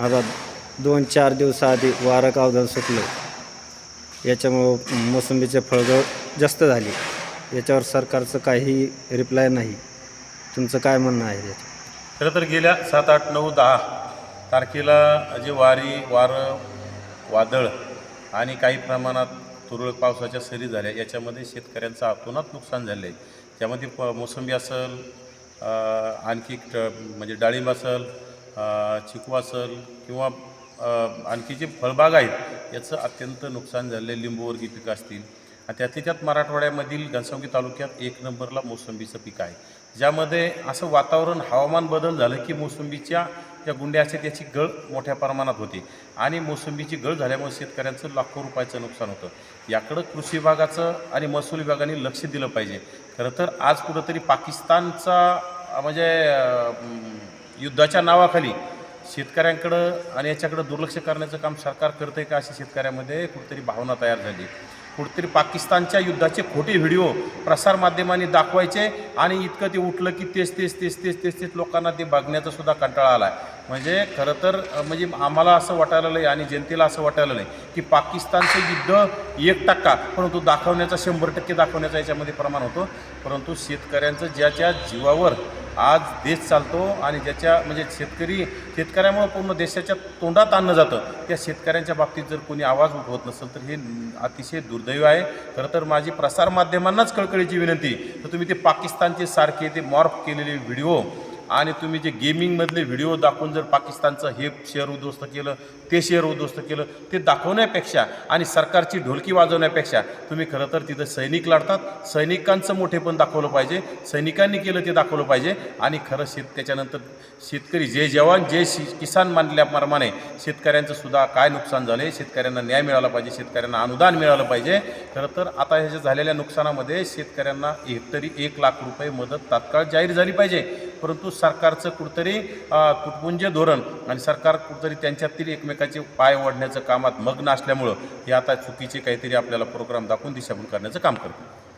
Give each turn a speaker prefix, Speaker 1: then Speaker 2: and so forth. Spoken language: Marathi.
Speaker 1: आता दोन चार दिवसाआधी वारं कावदान सुटलं. याच्यामुळं मोसंबीचे फळगळ जास्त झाली. याच्यावर सरकारचं काही रिप्लाय नाही. तुमचं काय म्हणणं आहे याचं
Speaker 2: खरं तर गेल्या सात आठ नऊ दहा तारखेला जे वारी वारं वादळ आणि काही प्रमाणात तुरळक पावसाच्या सरी झाल्या. याच्यामध्ये शेतकऱ्यांचं अतोनात नुकसान झालं आहे त्यामध्ये प मोसंबी असेल आणखी म्हणजे डाळिंब असेल चिकू असेल किंवा आणखी जे फळबाग आहेत याचं अत्यंत नुकसान झालं आहे लिंबूवर्गीय पिकं असतील. आणि त्यातल्या त्यात मराठवाड्यामधील घनसावंगी तालुक्यात एक नंबरला मोसंबीचं पीक आहे. ज्यामध्ये असं वातावरण हवामान बदल झालं की मोसंबीच्या ज्या गुंड्या असतात त्याची गळ मोठ्या प्रमाणात होते. आणि मोसंबीची गळ झाल्यामुळे शेतकऱ्यांचं लाखो रुपयाचं नुकसान होतं. याकडं कृषी विभागाचं आणि महसूल विभागाने लक्ष दिलं पाहिजे. खरं तर आज कुठंतरी पाकिस्तानचा म्हणजे युद्धाच्या नावाखाली शेतकऱ्यांकडं आणि याच्याकडं दुर्लक्ष करण्याचं काम सरकार करतं आहे का अशी शेतकऱ्यामध्ये कुठेतरी भावना तयार झाली. कुठेतरी पाकिस्तानच्या युद्धाचे खोटे व्हिडिओ प्रसारमाध्यमांनी दाखवायचे आणि इतकं ते उठलं की तेच तेच तेच तेच तेच तेच लोकांना ते बघण्याचा सुद्धा कंटाळा आला आहे. म्हणजे खरं तर म्हणजे आम्हाला असं वाटायला नाही आणि जनतेला असं वाटायला नाही की पाकिस्तानचं युद्ध एक टक्का परंतु दाखवण्याचा शंभर टक्के दाखवण्याचा याच्यामध्ये प्रमाण होतो. परंतु शेतकऱ्यांचं ज्याच्या जीवावर आज देश चालतो आणि ज्याच्या म्हणजे शेतकरी शेतकऱ्यामुळं पूर्ण देशाच्या तोंडात आणलं जातं. त्या शेतकऱ्यांच्या बाबतीत जर कोणी आवाज उठवत नसेल तर हे अतिशय दुर्दैव आहे. खरं तर माझी प्रसारमाध्यमांनाच कळकळीची विनंती. तर तुम्ही ते पाकिस्तानचे सारखे ते मॉर्फ केलेले व्हिडिओ आणि तुम्ही जे गेमिंगमधले व्हिडिओ दाखवून जर पाकिस्तानचं हे शेअर उद्ध्वस्त केलं ते शेअर उद्ध्वस्त केलं ते दाखवण्यापेक्षा आणि सरकारची ढोलकी वाजवण्यापेक्षा तुम्ही खरं तर तिथं सैनिक लढतात. सैनिकांचं मोठेपण दाखवलं पाहिजे. सैनिकांनी केलं ते दाखवलं पाहिजे. आणि खरं शेत त्याच्यानंतर शेतकरी जे जवान जे शि किसान मानल्याप्रमाणे शेतकऱ्यांचं सुद्धा काय नुकसान झालं शेतकऱ्यांना न्याय मिळाला पाहिजे. शेतकऱ्यांना अनुदान मिळालं पाहिजे. खरं तर आता ह्याच्या झालेल्या नुकसानामध्ये शेतकऱ्यांना एकतरी एक लाख रुपये मदत तात्काळ जाहीर झाली पाहिजे. परंतु सरकारचं कुठंतरी कुटपुंज तुटपुंजे धोरण आणि सरकार कुठंतरी त्यांच्यातील एकमेकाचे पाय ओढण्याचं कामात मग्न असल्यामुळं हे आता चुकीचे काहीतरी आपल्याला प्रोग्राम दाखवून दिशाभूल करण्याचं काम करते.